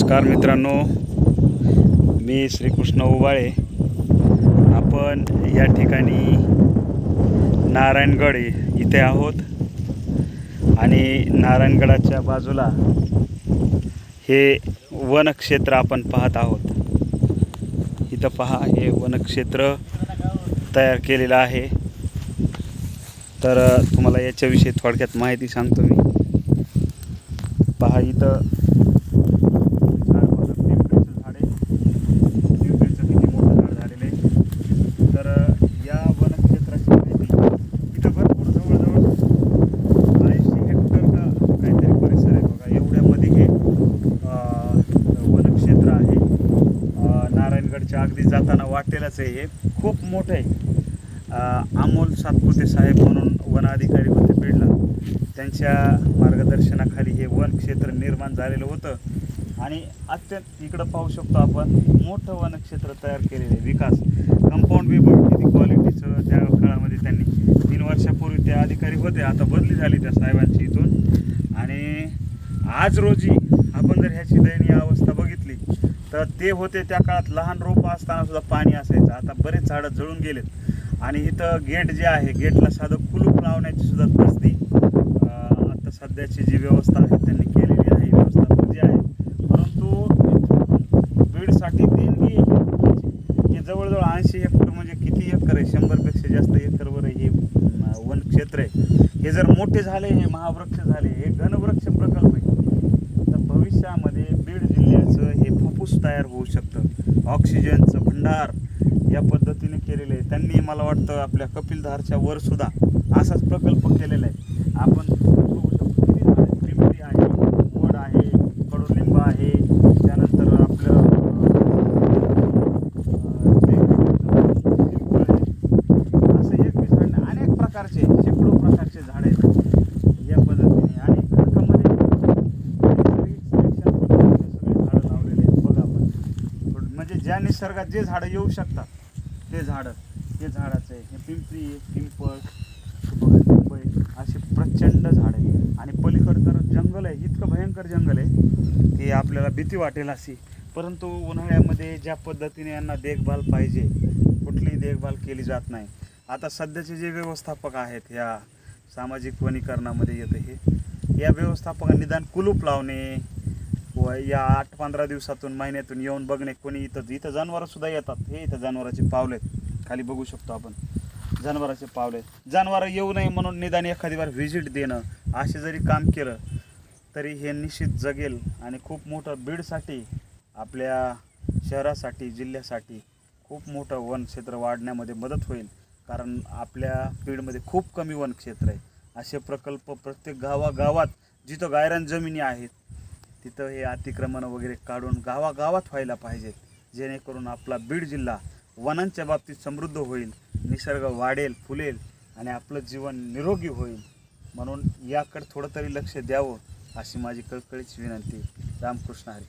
नमस्कार मित्रांनो. मी श्रीकृष्ण उबाळे. आपण या ठिकाणी नारायणगड इथे आहोत. आणि नारायणगडाच्या बाजूला हे वनक्षेत्र आपण पाहत आहोत. इथं पहा हे वनक्षेत्र तयार केलेलं आहे. तर तुम्हाला याच्याविषयी थोडक्यात माहिती सांगतो मी. पहा इथं झाड बघा, पिंपरीचं झाड आहे पिंपरीचं किती मोठं झाड झालेलं आहे तर या वनक्षेत्राची माहिती इथं भरपूर जवळजवळ ऐंशी हेक्टर का काहीतरी परिसर आहे बघा एवढ्यामध्ये हे अं, वनक्षेत्र आहे अं, नारायणगडच्या अगदी जाताना वाटेलच आहे. हे खूप मोठं आहे. अमोल सातपुते साहेब म्हणून वन अधिकारी होते बीडला. त्यांच्या मार्गदर्शनाखाली हे वन क्षेत्र निर्माण झालेलं होतं. आणि अत्यंत इकडं पाहू शकतो आपण मोठं वनक्षेत्र तयार केलेलं आहे. विकास. कंपाऊंड विभाग किती क्वालिटीचं त्या काळामध्ये त्यांनी तीन वर्षापूर्वी ते अधिकारी होते. आता बदली झाली त्या साहेबांची इथून. आणि आज रोजी आपण जर ह्याची दयनीय अवस्था बघितली तर ते होते त्या काळात लहान रोपं असताना सुद्धा पाणी असायचं. आता बरेच झाडं जळून गेलेत. आणि इथं गेट जे आहे गेटला साधं कुलूप लावण्याची सुद्धा तसदी आता सध्याची जी व्यवस्था आहे त्यांनी केलेली आहे. व्यवस्थापन जी आहे परंतु बीडसाठी देणगी हे जवळजवळ ऐंशी हेक्टर म्हणजे किती एकर आहे? शंभरपेक्षा जास्त एकरवर हे वन क्षेत्र आहे. हे जर मोठे झाले हे महावृक्ष झाले हे घनवृक्ष प्रकल्प आहे तर भविष्यामध्ये ऊस तयार होऊ शकतं ऑक्सिजनचं भंडार या पद्धतीने केलेलं आहे. त्यांनी मला वाटतं आपल्या कपिलधारच्या वरसुद्धा असाच प्रकल्प केलेला आहे. आपण बघू शकतो किती झाडं आहेत. पिंपरी आहे वड आहे कडुलिंब आहे त्यानंतर आपलं अं, ते लिंबू आहे असं एक बी झाड नाही अनेक प्रकारचे शेकडो प्रकारचे झाड आहेत या पद्धतीने आणि खडकामध्ये selection पद्धतीने सगळे झाडं लावलेले आहेत बघा आपण थोडं- म्हणजे ज्या निसर्गात जे झाडं येऊ शकतात ते झाडं हे झाडाचं आहे. हे पिंपरी आहे पिंपळ पिंपळ आहे. असे प्रचंड झाड आहे. आणि पलीकडं तर जंगल आहे. इतकं भयंकर जंगल आहे की आपल्याला भीती वाटेल अशी. परंतु उन्हाळ्यामध्ये ज्या पद्धतीने यांना देखभाल पाहिजे कुठलीही देखभाल केली जात नाही. आता सध्याचे जे व्यवस्थापक आहेत ह्या सामाजिक वनीकरणामध्ये येतं हे या व्यवस्थापकांनी निदान कुलूप लावणे व या आठ पंधरा दिवसातून महिन्यातून येऊन बघणे कोणी इथं इथं जनावरं सुद्धा येतात. हे इथं जनावराचे पावले आहेत. खाली बघू शकतो आपण. जनावराचे पावले जनावरं येऊ नये म्हणून निदान एखादी बार व्हिजिट देणं असे जरी काम केलं तरी हे निश्चित जगेल. आणि खूप मोठं बीडसाठी आपल्या शहरासाठी जिल्ह्यासाठी खूप मोठं वन क्षेत्र वाढण्यामध्ये मदत होईल. कारण आपल्या बीडमध्ये खूप कमी वन क्षेत्र आहे. असे प्रकल्प प्रत्येक गावागावात जिथं गायरान जमिनी आहेत तिथं हे अतिक्रमण वगैरे काढून गावागावात व्हायला पाहिजेत जेणेकरून आपला बीड जिल्हा वनांच्या बाबतीत समृद्ध होईल निसर्ग वाढेल फुलेल आणि आपलं जीवन निरोगी होईल. म्हणून याकडे थोडं तरी लक्ष द्यावं अशी माझी कळकळीची विनंती. रामकृष्ण हरी.